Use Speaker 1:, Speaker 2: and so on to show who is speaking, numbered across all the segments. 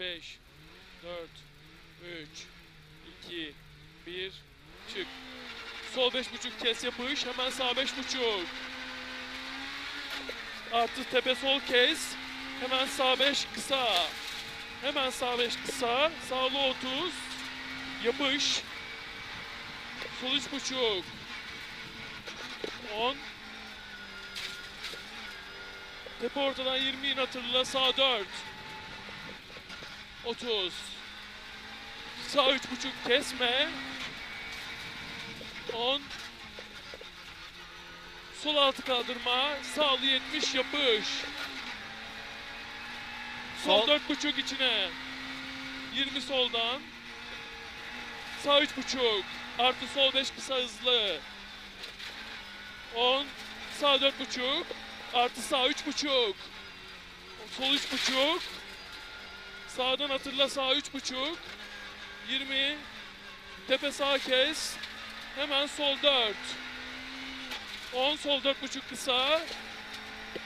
Speaker 1: 5, 4, 3, 2, 1, çık. Sol 5.5 kes yapış, hemen sağ 5.5. Artı tepe sol kes, hemen sağ 5 kısa. Hemen sağ 5 kısa, sağlı 30, yapış. Sol 3.5. 10. Tepe ortadan 20 in hatırla, sağ 4. 30. Sağ 3.5 kesme. 10. Sol altı kaldırma. Sağlı 70 yapış. Sol
Speaker 2: Sol.
Speaker 1: 4.5 içine. 20 soldan. Sağ 3.5. Artı sol 5 kısa hızlı. 10. Sağ 4.5. Artı sağ 3.5. Sol 3.5. Sağdan hatırla sağ 3.5. 20. Tepe sağ kes. Hemen sol 4. 10 sol 4.5 kısa.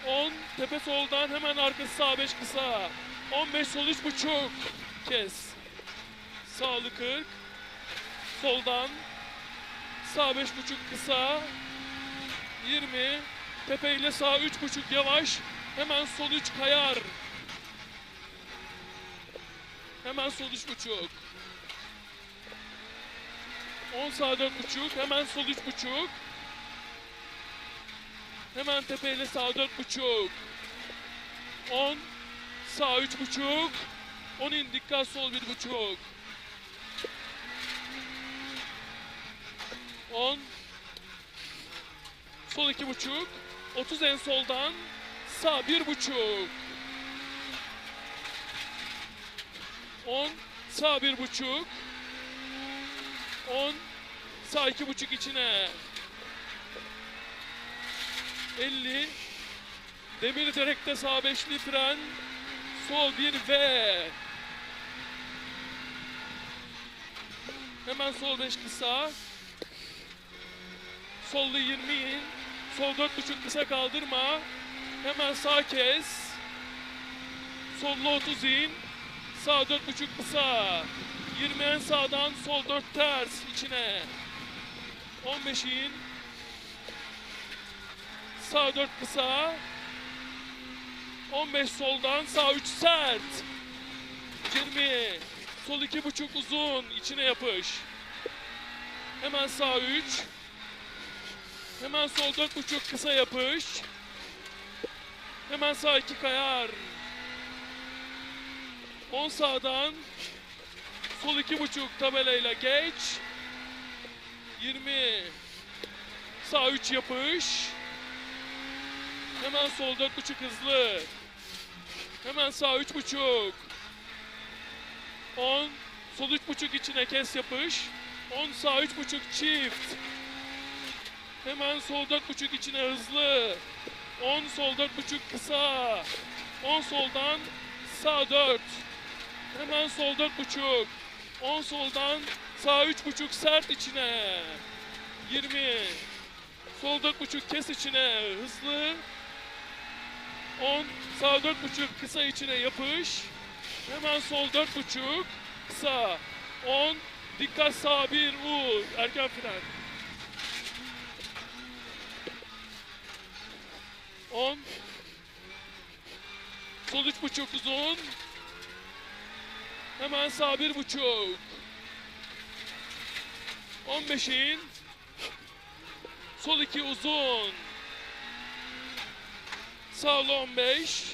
Speaker 1: 10 tepe soldan hemen arkası sağ 5 kısa. 15 sol 3.5 kes. Sağlı 40. Soldan sağ 5.5 kısa. 20 tepe ile sağ 3.5 yavaş. Hemen sol 3 kayar. Hemen sol 3.5. 10 sağ 4.5 hemen sol 3.5 Hemen tepeyle sağ 4.5 10 sağ 3.5 10 in dikkat sol 1.5 10 sol 2.5 30 en soldan sağ 1.5 10 sağ 1.5 10 sağ iki buçuk içine. 50 demir direkte sağ beşli fren. Sol bir V. Hemen sol beş kısa solda 20 in. Sol dört buçuk kısa kaldırma. Hemen sağ kes. Sollu 30 in sağ dört buçuk kısa. 20 en sağdan sol 4 ters içine. 15 in sağ 4 kısa. 15 soldan sağ 3 sert. 20 sol 2.5 uzun içine yapış. Hemen sağ 3 hemen sol 4.5 kısa yapış. Hemen sağ 2 kayar 10 sağdan Sol iki buçuk tabelayla geç. 20. Sağ 3 yapış. Hemen sol dört buçuk hızlı. Hemen sağ üç buçuk. 10. Sol üç buçuk içine kes yapış. 10 sağ üç buçuk çift. Hemen sol dört buçuk içine hızlı. 10 sol dört buçuk kısa. 10 soldan sağ 4. Hemen sol dört buçuk. 10 soldan sağ üç buçuk sert içine. 20. Sol dört buçuk kes içine hızlı. 10 sağ dört buçuk kısa içine yapış. Hemen sol dört buçuk kısa. 10 dikkat sağ bir u erken fren. 10 sol üç buçuk uzun. Hemen sağ bir buçuk. 15 in. Sol iki uzun. Sağlı 15.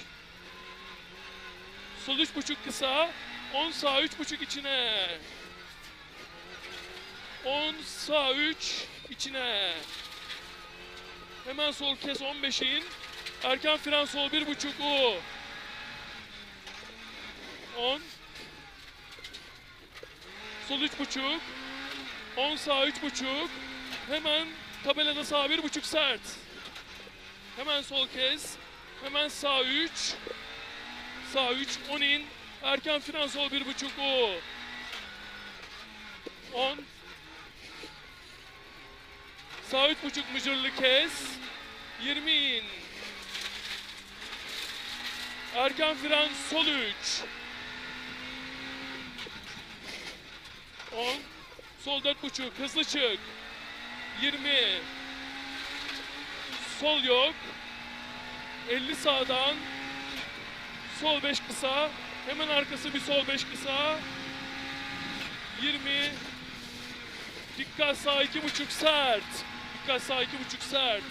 Speaker 1: Sol üç buçuk kısa. 10 sağ üç buçuk içine. 10 sağ 3 içine. Hemen sol kes 15 in. Erken fren sol bir buçuk u. 10 Sol üç buçuk. 10 sağ üç buçuk. Hemen tabelada sağ bir buçuk sert. Hemen sol kes. Hemen sağ 3. Sağ 3. 10 in. Erken fren sol bir buçuk o. 10. Sağ üç buçuk mıcırlı kes. 20 in. Erken fren sol 3. 10. Sol 4.5 hızlı çık. 20. Sol yok. 50 sağdan. Sol 5 kısa. Hemen arkası bir sol 5 kısa. 20. Dikkat sağ 2.5 sert. Dikkat sağ 2.5 sert.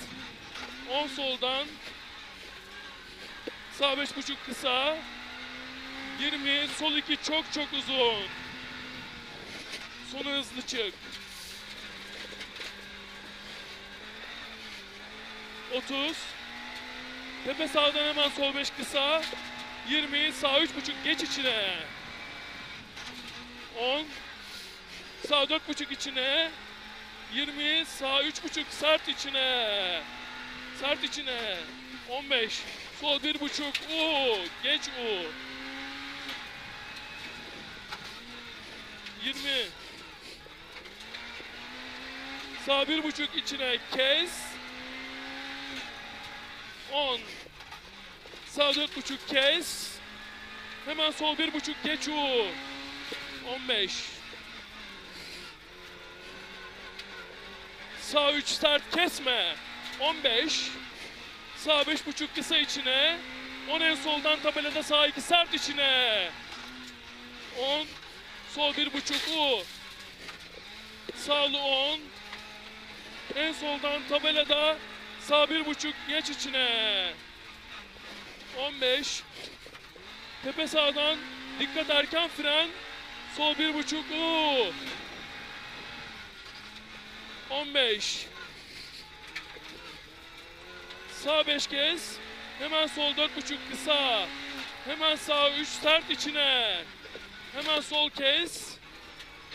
Speaker 1: 10 soldan. Sağ 5.5 kısa. 20 sol 2 çok çok uzun. Sonu hızlı çık. 30 Tepe sağdan hemen sol 5 kısa. 20 sağ 3.5 geç içine. 10 Sağ 4.5 içine. 20 sağ 3.5 sert içine. Sert içine. 15 sol 1.5 U geç U. 20 Sağ 1.5 içine kes. 10 Sağ 4.5 kes. Hemen sol 1.5 geç U. 15 Sağ 3 sert kesme. 15 Sağ 5.5 kısa içine. 10 en soldan tabelada sağ 2 sert içine. 10 Sol 1.5 U. Sağlı 10. En soldan tabelada sağ 1.5 geç içine. 15 Tepe sağdan dikkat erken fren. Sol 1.5 U. 15 Sağ 5 kez. Hemen sol 4.5 kısa. Hemen sağ 3 sert içine. Hemen sol kes.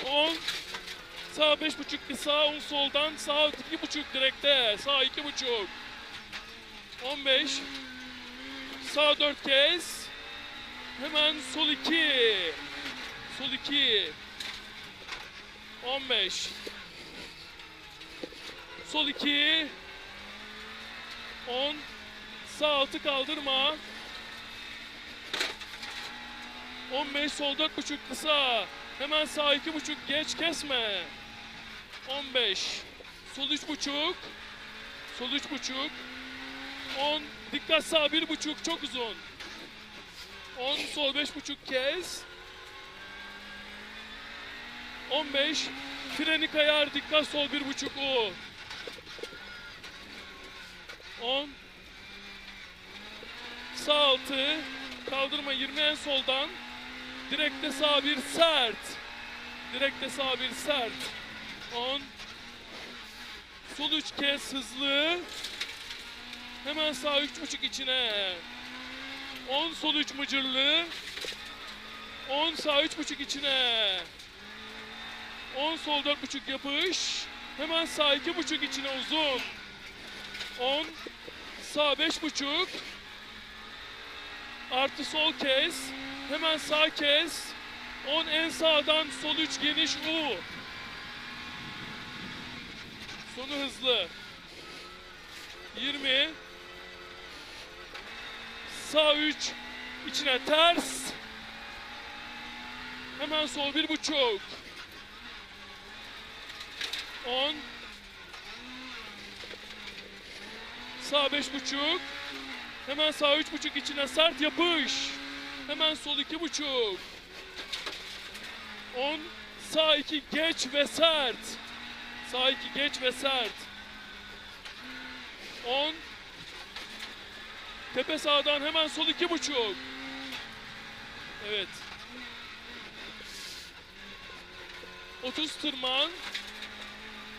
Speaker 1: 10 Sağ 5.5 kısa. 10 soldan sağ 2.5 direkte. Sağ 2.5 15 Sağ 4 kez. Hemen sol 2 Sol 2 15 Sol 2 10 Sağ altı kaldırma. 15 sol 4.5 kısa. Hemen sağ 2.5 geç kesme 15 Sol 3.5 Sol 3.5 10 Dikkat sağ 1.5 çok uzun. 10 sol 5.5 kez. 15 Freni kayar. Dikkat sol 1.5 U. 10 Sağ altı. Kaldırma 20 en soldan. Direkte sağ bir sert. Direkte sağ bir sert 10 Sol 3 kez hızlı. Hemen sağ 3.5 içine. 10 sol 3 mıcırlı. 10 sağ 3.5 içine. 10 sol 4.5 yapış. Hemen sağ 2.5 içine uzun. 10 sağ 5.5 artı sol kes hemen sağ kes 10 en sağdan sol 3 geniş U sonu hızlı 20 sağ 3 içine ters hemen sol 1.5 10 Sağ beş buçuk. Hemen sağ üç buçuk içine sert yapış. Hemen sol iki buçuk. On. Sağ iki geç ve sert. Sağ iki geç ve sert. On. Tepe sağdan hemen sol iki buçuk. Evet. 30 tırman.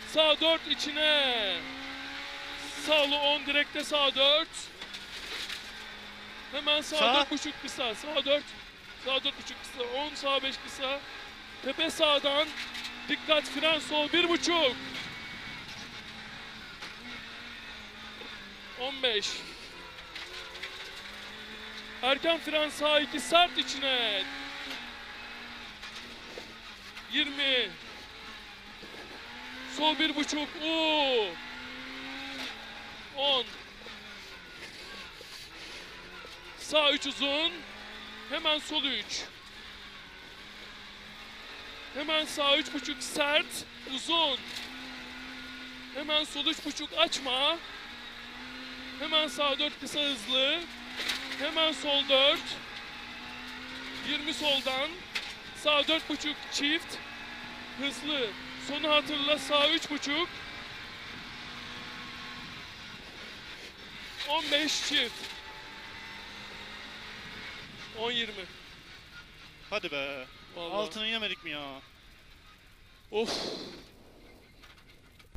Speaker 1: Sağ 4 içine. Sağlı 10 direkte sağ 4. Hemen sağ,
Speaker 2: Sağ.
Speaker 1: 4.5 kısa. Sağ 4. Sağ 4.5 kısa. 10 sağ 5 kısa. Tepe sağdan. Dikkat fren sol 1.5. 15. Erken fren sağ 2 sert içine. 20. Sol 1.5 U. 10 Sağ 3 uzun Hemen sol 3 Hemen sağ üç buçuk sert, uzun. Hemen sol üç buçuk açma. Hemen sağ dört kısa hızlı. Hemen sol dört. 20 soldan. Sağ dört buçuk çift. Hızlı. Sonu hatırla sağ üç buçuk. 15 çift. 10-20.
Speaker 2: Hadi be.
Speaker 1: Vallahi.
Speaker 2: Altını yemedik mi ya?
Speaker 1: Of.